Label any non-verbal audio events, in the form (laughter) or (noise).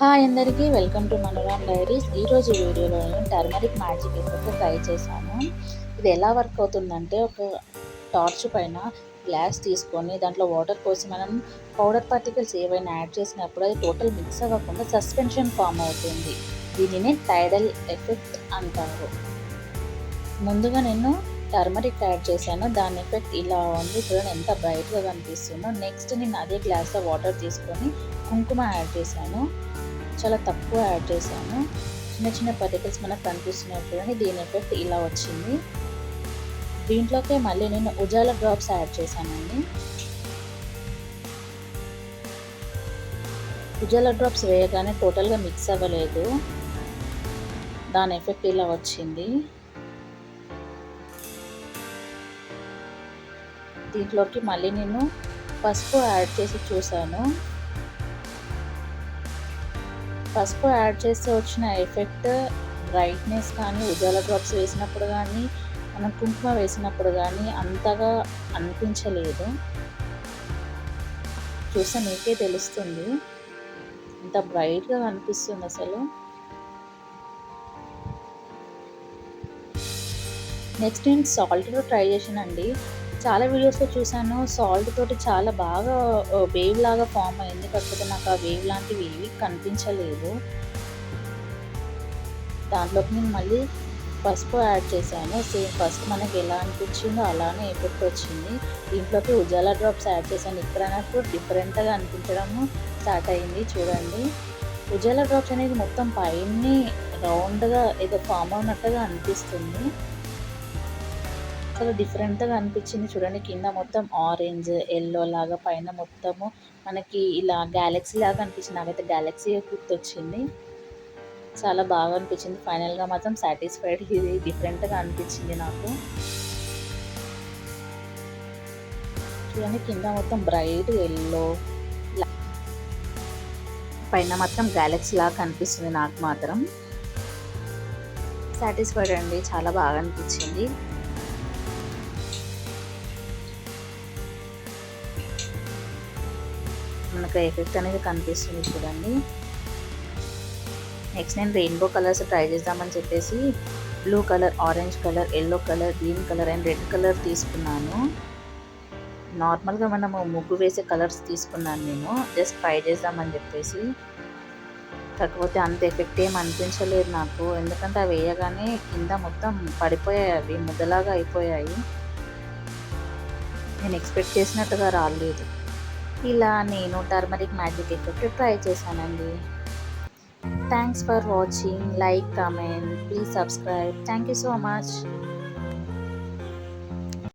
Hi అందరికీ welcome to మనోరామ్ diaries. ఈరోజు వీడియోలో నేను టర్మరిక్ మ్యాజిక్ ఎఫెక్ట్ ట్రై చేశాను. ఇది ఎలా వర్క్ అవుతుందంటే ఒక టార్చ్ పైన గ్లాస్ తీసుకొని దాంట్లో వాటర్ పోసి మనం పౌడర్ పార్టికల్స్ ఏవైనా యాడ్ చేసినప్పుడు అది టోటల్ మిక్స్ అవ్వకుండా సస్పెన్షన్ ఫామ్ అవుతుంది. దీనిని టైడల్ ఎఫెక్ట్ అంటారు. ముందుగా నేను టర్మరిక్ యాడ్ చేశాను. దాని ఎఫెక్ట్ ఇలా ఉంది. చూడండి ఎంత బ్రైట్గా కనిపిస్తుందో. నెక్స్ట్ నేను అదే గ్లాస్లో వాటర్ తీసుకొని కుంకుమ యాడ్ చేశాను. చాలా తక్కువ యాడ్ చేశాను. చిన్న చిన్న పర్టికల్స్ మనకు కనిపిస్తున్నాయి చూడండి. దీని ఎఫెక్ట్ ఇలా వచ్చింది. దీంట్లోకే మళ్ళీ నేను ఉజాల డ్రాప్స్ యాడ్ చేశానండి. ఉజాల డ్రాప్స్ వేయగానే టోటల్గా మిక్స్ అవ్వలేదు. దాని ఎఫెక్ట్ ఇలా వచ్చింది. దీంట్లోకి మళ్ళీ నేను పసుపు యాడ్ చేసి చూసాను పసుపు యాడ్ చేస్తే వచ్చిన ఎఫెక్ట్ బ్రైట్నెస్ కానీ ఉజాల డ్రాప్స్ వేసినప్పుడు కానీ మనం కుంకుమ వేసినప్పుడు కానీ అంతగా అనిపించలేదు. చూస్తే నీకే తెలుస్తుంది. ఇంత బ్రైట్గా కనిపిస్తుంది అసలు. నెక్స్ట్ నేను సాల్ట్లో ట్రై చేసానండి చాలా వీడియోస్లో చూశాను. సాల్ట్ తోటి చాలా బాగా వేవ్ లాగా ఫామ్ అయింది. కాకపోతే నాకు ఆ వేవ్ లాంటివి ఏవి కనిపించలేదు. దాంట్లోకి నేను మళ్ళీ పసుపు యాడ్ చేశాను. సేమ్ ఫస్ట్ మనకి ఎలా అనిపించిందో అలానే ఎఫెక్ట్ వచ్చింది. దీంట్లోకి ఉజాలా డ్రాప్స్ యాడ్ చేశాను. ఇక్కడ నాకు డిఫరెంట్గా అనిపించడము స్టార్ట్ అయింది. చూడండి. ఉజాలా డ్రాప్స్ అనేది మొత్తం పైన రౌండ్గా ఏదో ఫామ్ అవునట్టుగా అనిపిస్తుంది. చాలా డిఫరెంట్గా అనిపించింది చూడండి. కింద మొత్తం ఆరెంజ్ ఎల్లో లాగా పైన మొత్తము మనకి ఇలా గ్యాలక్సీ లాగా అనిపించింది. నాకైతే గ్యాలక్సీ గుర్తొచ్చింది. చాలా బాగా అనిపించింది. ఫైనల్గా మాత్రం సాటిస్ఫైడ్ (laughs) ఇది డిఫరెంట్గా అనిపించింది నాకు. చూడండి కింద మొత్తం బ్రైట్ ఎల్లో పైన మాత్రం గ్యాలక్సీ లాగా కనిపిస్తుంది నాకు మాత్రం. సాటిస్ఫైడ్ అండి. చాలా బాగా అనిపించింది. మనకు ఎఫెక్ట్ అనేది కనిపిస్తుంది చూడండి. నెక్స్ట్ నేను రెయిన్బో కలర్స్ ట్రై చేద్దామని చెప్పేసి blue colour orange colour yellow colour green colour and red colour తీసుకున్నాను. నార్మల్గా మనము ముగ్గు వేసే కలర్స్ తీసుకున్నాను నేను. జస్ట్ ట్రై చేద్దామని చెప్పేసి. కాకపోతే అంత ఎఫెక్ట్ ఏం అనిపించలేదు నాకు. ఎందుకంటే అవి వేయగానే కింద మొత్తం పడిపోయాయి అవి ముద్దలాగా అయిపోయాయి. నేను ఎక్స్పెక్ట్ చేసినట్టుగా రాలేదు. ఇలా నేను టర్మరిక్ మ్యాజిక్ ఎఫెక్ట్ ట్రై చేశానండి. Thanks for watching like comment please subscribe thank you so much